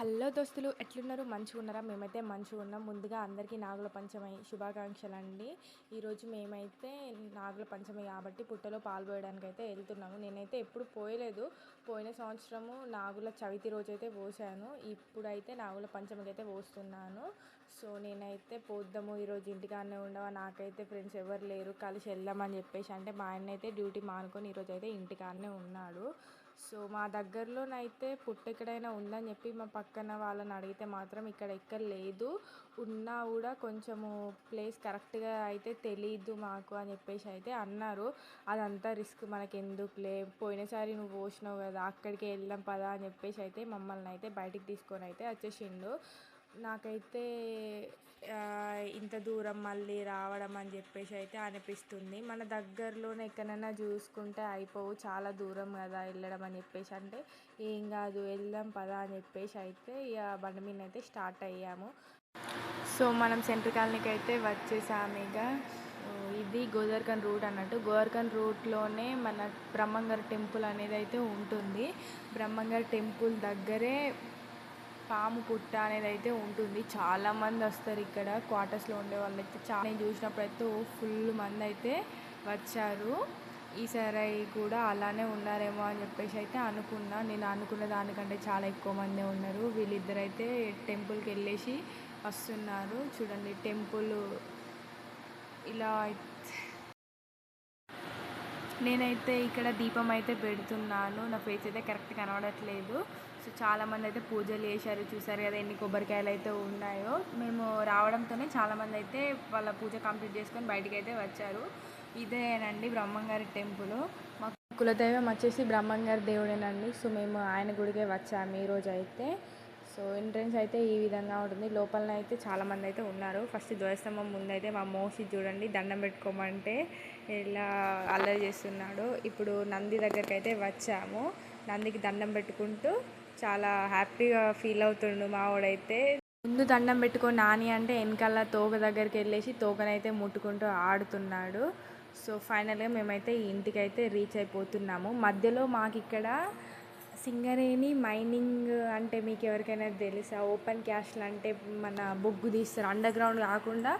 Hello దోస్తులు ఎట్లున్నారు? మంచిగా ఉన్నారా మేమైతే మంచిగా ఉన్నాం ముందుగా అందరికీ నాగుల పంచమి శుభాకాంక్షలు అండి ఈరోజు మేమైతే నాగుల పంచమి కాబట్టి పుట్టలో పాల్పోయడానికి అయితే వెళ్తున్నాము. నేనైతే ఎప్పుడు పోయలేదు. పోయిన సంవత్సరము నాగుల చవితి రోజు అయితే పోసాను. ఇప్పుడైతే నాగుల పంచమికి అయితే పోస్తున్నాను. సో నేనైతే పోద్దాము ఈరోజు ఇంటికాడనే ఉండవా? నాకైతే ఫ్రెండ్స్ ఎవరు లేరు. కలిసి వెళ్దామని చెప్పేసి అంటే మా ఆయన అయితే డ్యూటీ మానుకొని ఈరోజు అయితే ఇంటికాడనే ఉన్నాడు. సో మా దగ్గరలోనైతే పుట్ట ఎక్కడైనా ఉందని చెప్పి మా పక్కన వాళ్ళని అడిగితే మాత్రం ఇక్కడ ఎక్కడ లేదు. ఉన్నా కూడా కొంచెము ప్లేస్ కరెక్ట్గా అయితే తెలియదు మాకు అని చెప్పేసి అయితే అన్నారు. అదంతా రిస్క్ మనకి ఎందుకులే పోయినసారి నువ్వు పోసినావు కదా అక్కడికి వెళ్దాం పదా అని చెప్పేసి అయితే మమ్మల్ని అయితే బయటికి తీసుకొని అయితే వచ్చేసిండు. నాకైతే ఇంత దూరం మళ్ళీ రావడం అని చెప్పేసి అయితే అనిపిస్తుంది. మన దగ్గరలోనే ఎక్కడైనా చూసుకుంటే అయిపోవు. చాలా దూరం కదా వెళ్ళడం అని చెప్పేసి. అంటే ఏం కాదు వెళ్దాం పదా అని చెప్పేసి అయితే ఇక బండి మీద అయితే స్టార్ట్ అయ్యాము. సో మనం సెంటర్ కాలనీకి అయితే వచ్చేసాము ఇక. ఇది గోదర్కన్ రూట్ అన్నట్టు. గోదర్కన్ రూట్లోనే మన బ్రహ్మంగారి టెంపుల్ అనేది అయితే ఉంటుంది. బ్రహ్మంగారి టెంపుల్ దగ్గరే పాము పుట్ట అనేది అయితే ఉంటుంది చాలామంది వస్తారు ఇక్కడ. క్వార్టర్స్లో ఉండే వాళ్ళు అయితే చాలా నేను చూసినప్పుడు అయితే ఫుల్ మంది అయితే వచ్చారు. ఈసారి కూడా అలానే ఉన్నారేమో అని చెప్పేసి అయితే అనుకున్నా. నేను అనుకున్న దానికంటే చాలా ఎక్కువ మందే ఉన్నారు. వీళ్ళిద్దరైతే టెంపుల్కి వెళ్ళేసి వస్తున్నారు. చూడండి టెంపుల్ ఇలా నేనైతే ఇక్కడ దీపం అయితే పెడుతున్నాను. నా ఫేస్ అయితే కరెక్ట్ కనబడట్లేదు. సో చాలామంది అయితే పూజలు చేశారు. చూసారు కదా ఎన్ని కొబ్బరికాయలు అయితే ఉన్నాయో. మేము రావడంతోనే చాలామంది అయితే వాళ్ళ పూజ కంప్లీట్ చేసుకొని బయటికి అయితే వచ్చారు. ఇదేనండి బ్రహ్మంగారి టెంపుల్. మా కులదైవం వచ్చేసి బ్రహ్మంగారి దేవుడేనండి. సో మేము ఆయన గుడికే వచ్చాము ఈరోజు అయితే. సో ఎంట్రన్స్ అయితే ఈ విధంగా ఉంటుంది. లోపలన అయితే చాలామంది అయితే ఉన్నారు. ఫస్ట్ ధ్వజస్తంభం ముందు అయితే మా మోసి చూడండి దండం పెట్టుకోమంటే ఇలా అల్లరి చేస్తున్నాడు. ఇప్పుడు నంది దగ్గరికి అయితే వచ్చాము. నందికి దండం పెట్టుకుంటూ చాలా హ్యాపీగా ఫీల్ అవుతుండు మావాడైతే. ముందు దండం పెట్టుకో నాని అంటే వెనకాల తోక దగ్గరికి వెళ్ళేసి తోకనైతే ముట్టుకుంటూ ఆడుతున్నాడు. సో ఫైనల్గా మేమైతే ఇంటికైతే రీచ్ అయిపోతున్నాము. మధ్యలో మాకు ఇక్కడ సింగరేణి మైనింగ్ అంటే మీకు ఎవరికైనా తెలుసా? ఓపెన్ క్యాస్ట్లు అంటే మన బొగ్గు తీస్తారు. అండర్ గ్రౌండ్ కాకుండా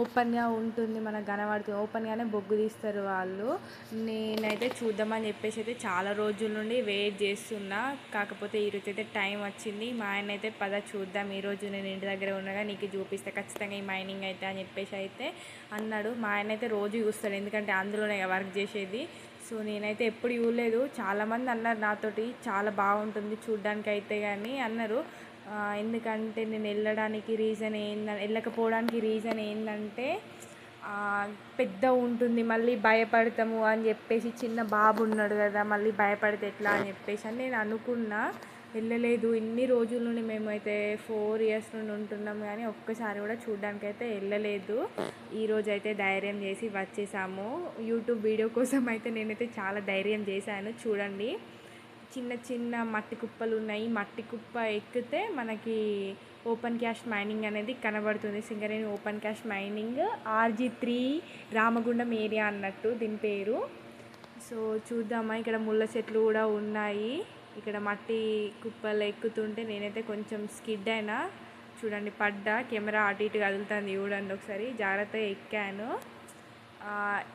ఓపెన్గా ఉంటుంది మనకు కనబడుతుంది ఓపెన్గానే బొగ్గు తీస్తారు వాళ్ళు. నేనైతే చూద్దామని చెప్పేసి అయితే చాలా రోజుల నుండి వెయిట్ చేస్తున్నా. కాకపోతే ఈరోజు అయితే టైం వచ్చింది. మా ఆయన అయితే పద చూద్దాం. ఈరోజు నేను ఇంటి దగ్గర ఉండగా నీకు చూపిస్తే. ఖచ్చితంగా ఈ మైనింగ్ అయితే అని చెప్పేసి అయితే అన్నాడు. మా ఆయన అయితే రోజు చూస్తాడు. ఎందుకంటే అందులోనే వర్క్ చేసేది. సో నేనైతే ఎప్పుడు ఇవ్వలేదు చాలామంది అన్నారు నాతోటి చాలా బాగుంటుంది చూడ్డానికి అయితే కానీ అన్నారు ఎందుకంటే నేను వెళ్ళడానికి రీజన్ ఏంద వెళ్ళకపోవడానికి రీజన్ ఏంటంటే పెద్ద ఉంటుంది మళ్ళీ భయపడతాము అని చెప్పేసి చిన్న బాబు ఉన్నాడు కదా మళ్ళీ భయపడితే ఎట్లా అని చెప్పేసి అని నేను అనుకున్నా. వెళ్ళలేదు. ఇన్ని రోజుల నుండి మేమైతే ఫోర్ ఇయర్స్ నుండి ఉంటున్నాం కానీ ఒక్కసారి కూడా చూడడానికి అయితే వెళ్ళలేదు. ఈరోజు అయితే ధైర్యం చేసి వచ్చేసాము. యూట్యూబ్ వీడియో కోసం అయితే నేనైతే చాలా ధైర్యం చేశాను. చూడండి. చిన్న చిన్న మట్టి కుప్పలు ఉన్నాయి. మట్టి కుప్ప ఎక్కితే మనకి ఓపెన్ క్యాష్ మైనింగ్ అనేది కనబడుతుంది. Singareni open cast mining RG three Ramagundam area అన్నట్టు దీని పేరు. సో చూద్దామా. ఇక్కడ ముళ్ళ చెట్లు కూడా ఉన్నాయి. ఇక్కడ మట్టి కుప్పలు ఎక్కుతుంటే నేనైతే కొంచెం స్కిడ్ అయినా చూడండి పడ్డా కెమెరా అటు ఇటు కదులుతుంది చూడండి ఒకసారి. జాగ్రత్తగా ఎక్కాను.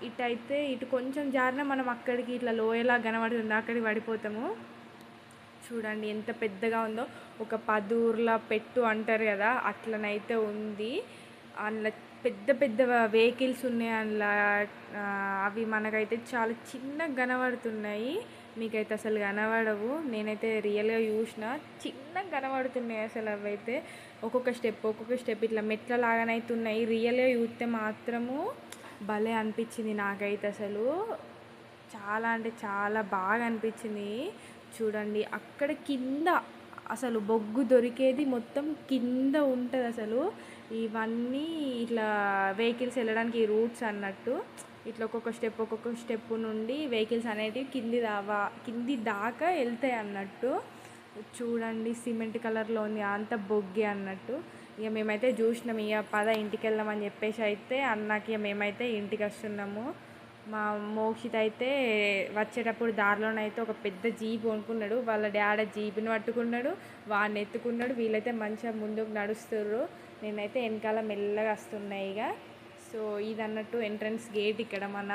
ఇటైతే ఇటు కొంచెం జారిన మనం అక్కడికి ఇట్లా లోయలా కనబడుతుంది అక్కడికి పడిపోతాము. చూడండి ఎంత పెద్దగా ఉందో. ఒక పదూర్ల పెట్టు అంటారు కదా అట్లనైతే ఉంది. అందులో పెద్ద పెద్ద వెహికల్స్ ఉన్నాయి అందులో. అవి మనకైతే చాలా చిన్నగా కనబడుతున్నాయి. మీకైతే అసలు కనబడవు. నేనైతే రియల్గా చూసిన చిన్నగా కనబడుతున్నాయి అసలు అవైతే. ఒక్కొక్క స్టెప్ ఒక్కొక్క స్టెప్ ఇట్లా మెట్ల లాగానైతే ఉన్నాయి రియల్గా చూస్తే మాత్రము భలే అనిపించింది నాకైతే అసలు. చాలా అంటే చాలా బాగా అనిపించింది. చూడండి అక్కడ కింద అసలు బొగ్గు దొరికేది మొత్తం కింద ఉంటుంది అసలు ఇవన్నీ ఇట్లా వెహికల్స్ వెళ్ళడానికి రూట్స్ అన్నట్టు. ఇట్లా ఒక్కొక్క స్టెప్ ఒక్కొక్క స్టెప్ నుండి వెహికల్స్ అనేటివి కింది దావా కింది దాకా వెళ్తాయి అన్నట్టు. చూడండి సిమెంట్ కలర్లో ఉంది అంత బొగ్గి అన్నట్టు. ఇక మేమైతే చూసినాం ఇక పద ఇంటికి వెళ్దామని చెప్పేసి అయితే అన్నకి మేమైతే ఇంటికి వస్తున్నాము. మా మోక్షిత్ అయితే వచ్చేటప్పుడు దారిలోనైతే ఒక పెద్ద జీప్ కొనుక్కున్నాడు. వాళ్ళ డాడీ జీప్ని పట్టుకున్నాడు వాడిని ఎత్తుకున్నాడు. వీళ్ళైతే మంచిగా ముందుకు నడుస్తుర్రు. నేనైతే వెనకాల మెల్లగా వస్తున్నాయి ఇక. సో ఇది అన్నట్టు ఎంట్రన్స్ గేట్ ఇక్కడ మన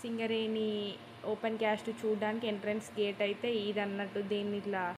సింగరేణి ఓపెన్ క్యాస్ట్ చూడడానికి ఎంట్రన్స్ గేట్ అయితే ఇది అన్నట్టు దీన్ని ఇట్లా